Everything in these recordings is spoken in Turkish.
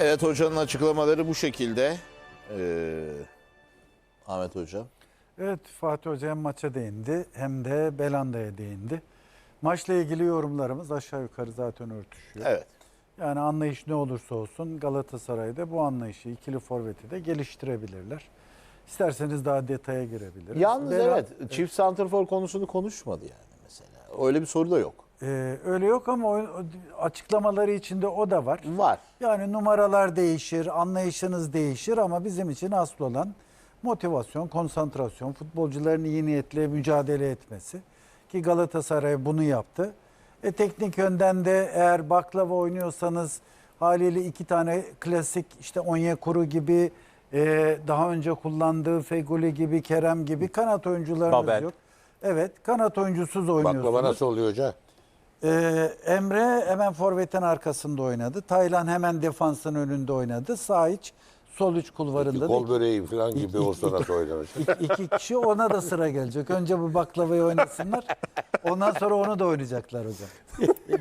Evet hocanın açıklamaları bu şekilde. Ee, Ahmet Hocam. Evet Fatih Hoca hem maça değindi hem de Belanda'ya değindi. Maçla ilgili yorumlarımız aşağı yukarı zaten örtüşüyor. Evet. Yani anlayış ne olursa olsun Galatasaray'da bu anlayışı ikili forveti de geliştirebilirler. İsterseniz daha detaya girebiliriz. Yalnız Bela- evet çift santrfor konusunu konuşmadı yani mesela. Öyle bir soru da yok. Ee, öyle yok ama o, açıklamaları içinde o da var. Var. Yani numaralar değişir, anlayışınız değişir ama bizim için asıl olan motivasyon, konsantrasyon, futbolcuların iyi niyetle mücadele etmesi. Ki Galatasaray bunu yaptı. E, teknik yönden de eğer baklava oynuyorsanız haliyle iki tane klasik işte Onyekuru gibi e, daha önce kullandığı Feguli gibi, Kerem gibi kanat oyuncularınız Babel. yok. Evet kanat oyuncusuz oynuyorsunuz. Baklava nasıl oluyor hoca? Ee, Emre hemen forvetin arkasında oynadı. Taylan hemen defansın önünde oynadı. Sağ iç, sol iç kulvarında da Kol böreği falan gibi olsa nasıl oynanır? iki, iki kişi ona da sıra gelecek. Önce bu baklavayı oynasınlar. Ondan sonra onu da oynayacaklar hocam.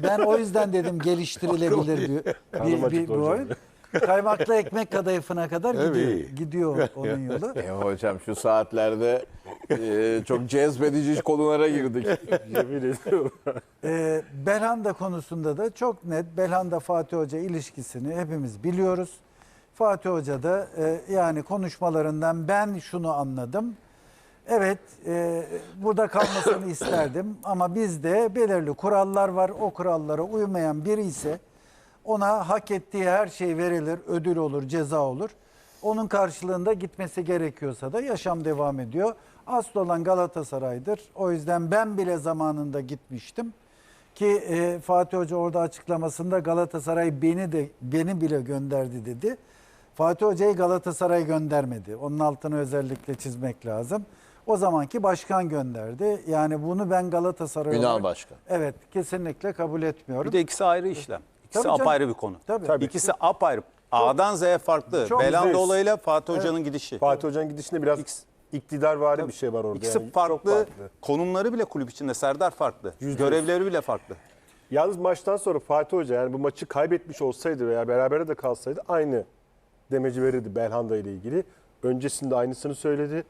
Ben o yüzden dedim geliştirilebilir bir, bir, bir, bir oyun. Kaymaklı ekmek kadayıfına kadar gidiyor. Gidiyor onun yolu. E hocam şu saatlerde e, çok cezbedici konulara girdik. Yemin ediyorum. Ee, Belhanda konusunda da çok net Belhanda Fatih Hoca ilişkisini hepimiz biliyoruz. Fatih Hoca da e, yani konuşmalarından ben şunu anladım. Evet e, burada kalmasını isterdim ama bizde belirli kurallar var. O kurallara uymayan biri ise ona hak ettiği her şey verilir, ödül olur, ceza olur. Onun karşılığında gitmesi gerekiyorsa da yaşam devam ediyor. Asıl olan Galatasaray'dır. O yüzden ben bile zamanında gitmiştim. Ki e, Fatih Hoca orada açıklamasında Galatasaray beni de beni bile gönderdi dedi. Fatih Hoca'yı Galatasaray göndermedi. Onun altını özellikle çizmek lazım. O zamanki başkan gönderdi. Yani bunu ben Galatasaray Ünal olarak- Başkan. Evet kesinlikle kabul etmiyorum. Bir de ikisi ayrı işlem. İkisi Tabii canım. apayrı bir konu. Tabii. Tabii. İkisi apayrı. A'dan Z'ye farklı. Çok Belanda yüzde yüz. olayıyla Fatih Hoca'nın gidişi. Fatih Hoca'nın gidişinde biraz İkisi- iktidarvari bir şey var orada. İkisi yani. Çok farklı. Konumları bile kulüp içinde. Serdar farklı. Görevleri bile farklı. Yalnız maçtan sonra Fatih Hoca yani bu maçı kaybetmiş olsaydı veya berabere de kalsaydı aynı demeci verirdi Belhanda ile ilgili. Öncesinde aynısını söyledi.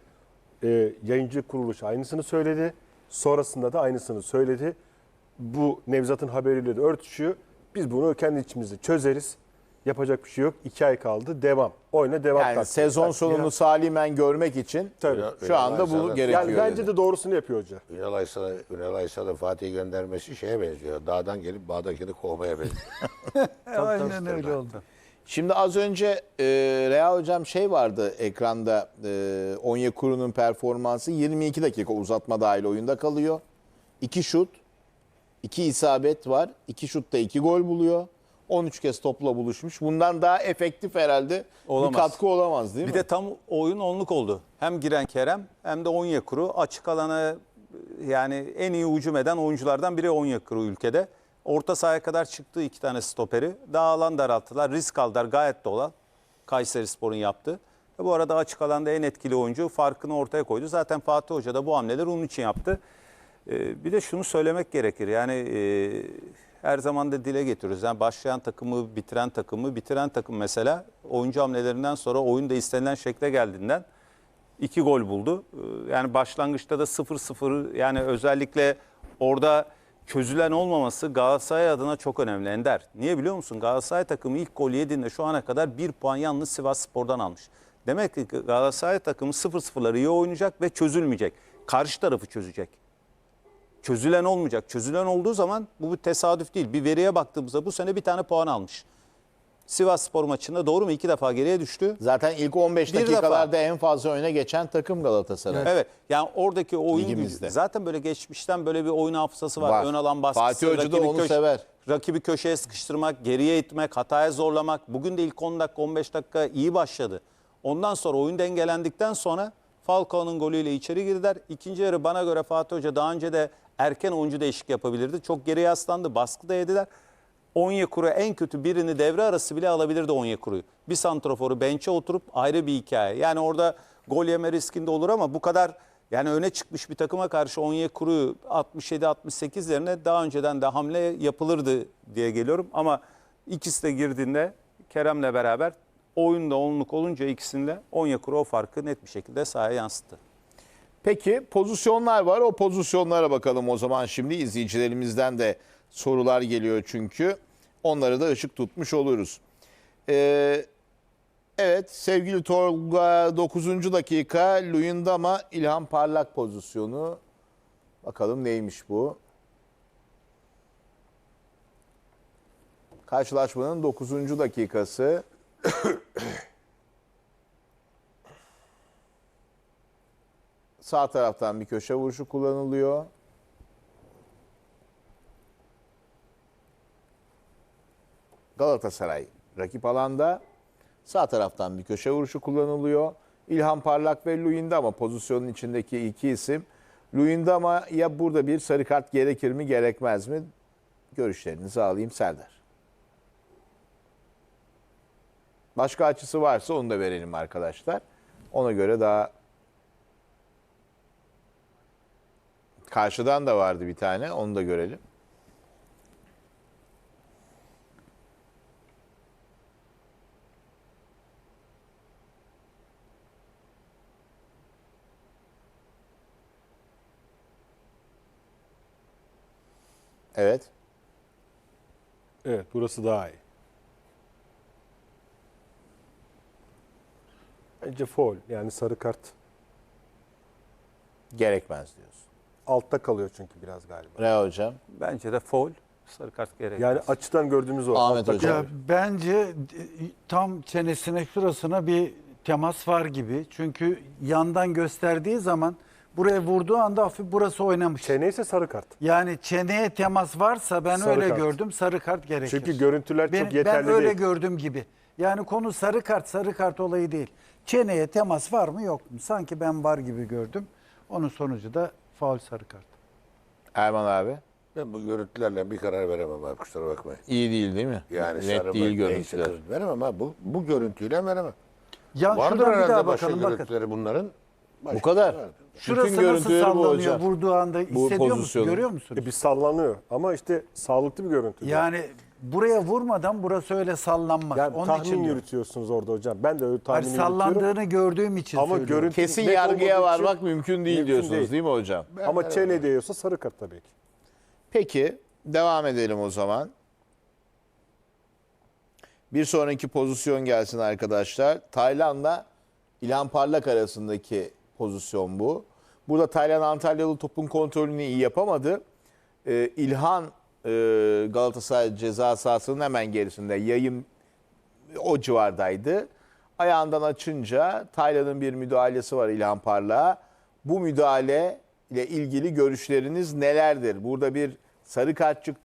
Ee, yayıncı kuruluş aynısını söyledi. Sonrasında da aynısını söyledi. Bu Nevzat'ın haberiyle de örtüşüyor. Biz bunu kendi içimizde çözeriz. Yapacak bir şey yok. İki ay kaldı. Devam. Oyna devam. Yani taktiği. sezon Taktiği- sonunu salimen görmek için Tabii. şu anda bu gerekiyor. Yani bence dedi. de doğrusunu yapıyor hoca. Ünal Aysal'a, Ünal Aysal'a Fatih'i göndermesi şeye benziyor. Dağdan gelip bağdakini kovmaya benziyor. Aynen öyle oldu. Şimdi az önce e, Reha Hocam şey vardı ekranda e, Onyekuru'nun performansı 22 dakika uzatma dahil oyunda kalıyor. 2 şut, 2 isabet var. 2 şutta 2 gol buluyor. 13 kez topla buluşmuş. Bundan daha efektif herhalde Olamaz. bir katkı olamaz değil Bir mi? de tam oyun onluk oldu. Hem giren Kerem hem de Onyekuru açık alana yani en iyi hücum eden oyunculardan biri Onyekuru ülkede. Orta sahaya kadar çıktı iki tane stoperi. Daha alan daralttılar. Risk aldılar gayet doğal. Kayseri Spor'un yaptığı. Ve bu arada açık alanda en etkili oyuncu farkını ortaya koydu. Zaten Fatih Hoca da bu hamleleri onun için yaptı. Ee, bir de şunu söylemek gerekir. Yani e, her zaman da dile getiriyoruz. Yani başlayan takımı, bitiren takımı, bitiren takım mesela oyuncu hamlelerinden sonra oyun da istenilen şekle geldiğinden iki gol buldu. Ee, Yani başlangıçta da 0-0 yani özellikle orada çözülen olmaması Galatasaray adına çok önemli Ender. Niye biliyor musun? Galatasaray takımı ilk gol yediğinde şu ana kadar bir puan yalnız Sivas Spor'dan almış. Demek ki Galatasaray takımı 0-0'ları iyi oynayacak ve çözülmeyecek. Karşı tarafı çözecek çözülen olmayacak. Çözülen olduğu zaman bu bir tesadüf değil. Bir veriye baktığımızda bu sene bir tane puan almış. Sivas Spor maçında doğru mu? İki defa geriye düştü. Zaten ilk 15 Bir dakikalarda en fazla öne geçen takım Galatasaray. Evet. Yani oradaki oyun Ligimizde. gücü. Zaten böyle geçmişten böyle bir oyun hafızası var. Var. Ön alan baskısı. Fatih Hoca da onu sever. Rakibi köşeye sıkıştırmak, geriye itmek, hataya zorlamak. Bugün de ilk 10 dakika 15 dakika iyi başladı. Ondan sonra oyun dengelendikten sonra Falcao'nun golüyle içeri girdiler. İkinci yarı bana göre Fatih Hoca daha önce de erken oyuncu değişik yapabilirdi. Çok geriye yaslandı, baskı da yediler. Onyekuru en kötü birini devre arası bile alabilirdi Onyekuru'yu. Bir santroforu bench'e oturup ayrı bir hikaye. Yani orada gol yeme riskinde olur ama bu kadar yani öne çıkmış bir takıma karşı Onyekuru'yu 67-68'lerine daha önceden de hamle yapılırdı diye geliyorum. Ama ikisi de girdiğinde Kerem'le beraber oyunda onluk olunca ikisinde Onyekuru o farkı net bir şekilde sahaya yansıttı. Peki pozisyonlar var. O pozisyonlara bakalım o zaman şimdi izleyicilerimizden de sorular geliyor çünkü. Onları da ışık tutmuş oluruz. Ee, evet sevgili Tolga 9. dakika Luyendama İlhan Parlak pozisyonu. Bakalım neymiş bu? Karşılaşmanın 9. dakikası. Sağ taraftan bir köşe vuruşu kullanılıyor. Galatasaray rakip alanda. Sağ taraftan bir köşe vuruşu kullanılıyor. İlhan Parlak ve Luyendama pozisyonun içindeki iki isim. Luyendama'ya burada bir sarı kart gerekir mi gerekmez mi? Görüşlerinizi alayım Serdar. Başka açısı varsa onu da verelim arkadaşlar. Ona göre daha Karşıdan da vardı bir tane. Onu da görelim. Evet. Evet burası daha iyi. Bence foul yani sarı kart. Gerekmez diyorsun. Altta kalıyor çünkü biraz galiba. Rea hocam. Bence de foul, sarı kart gerekmez. Yani açıdan gördüğümüz o. Ahmet altta Hocam. Ya kalıyor. bence e, tam çenesine şurasına bir temas var gibi. Çünkü yandan gösterdiği zaman buraya vurduğu anda hafif burası oynamış. Çene ise sarı kart. Yani çeneye temas varsa ben Sarı öyle kart. gördüm sarı kart gerekir. Çünkü görüntüler ben, çok yeterli Ben öyle değil. gördüm gibi. Yani konu sarı kart sarı kart olayı değil. Çeneye temas var mı yok mu? Sanki ben var gibi gördüm. Onun sonucu da faul sarı kart. Erman abi. Ben bu görüntülerle bir karar veremem abi kusura bakmayın. İyi değil değil mi? Yani Net sarı değil mı, neyse görüntüler. kız veremem ama bu, bu görüntüyle veremem. Ya Vardır şuradan bir herhalde daha başka bakalım bakın. görüntüleri bunların. Başka Bu kadar. vardır. Şurası Bütün nasıl görüntüleri bu sallanıyor hocam. vurduğu anda hissediyor musun? pozisyonu. Görüyor musunuz? E bir sallanıyor ama işte sağlıklı bir görüntü. değil. Yani buraya vurmadan burası öyle sallanmaz. Yani Onun tahmin için diyorum. yürütüyorsunuz orada hocam. Ben de öyle Hayır, tahmin yürütüyorum. sallandığını gördüğüm için Ama söylüyorum. görüntü Kesin net yargıya olmadığı için varmak mümkün değil mümkün diyorsunuz değil. değil mi hocam? Ama çene değiyorsa sarı kart tabii ki. Peki devam edelim o zaman. Bir sonraki pozisyon gelsin arkadaşlar. Tayland'la İlhan Parlak arasındaki pozisyon bu. Burada Tayland Antalyalı topun kontrolünü iyi yapamadı. Ee, İlhan e, Galatasaray ceza sahasının hemen gerisinde yayın o civardaydı. Ayağından açınca Tayland'ın bir müdahalesi var İlhan Parlak'a. Bu müdahale ile ilgili görüşleriniz nelerdir? Burada bir sarı kart çıktı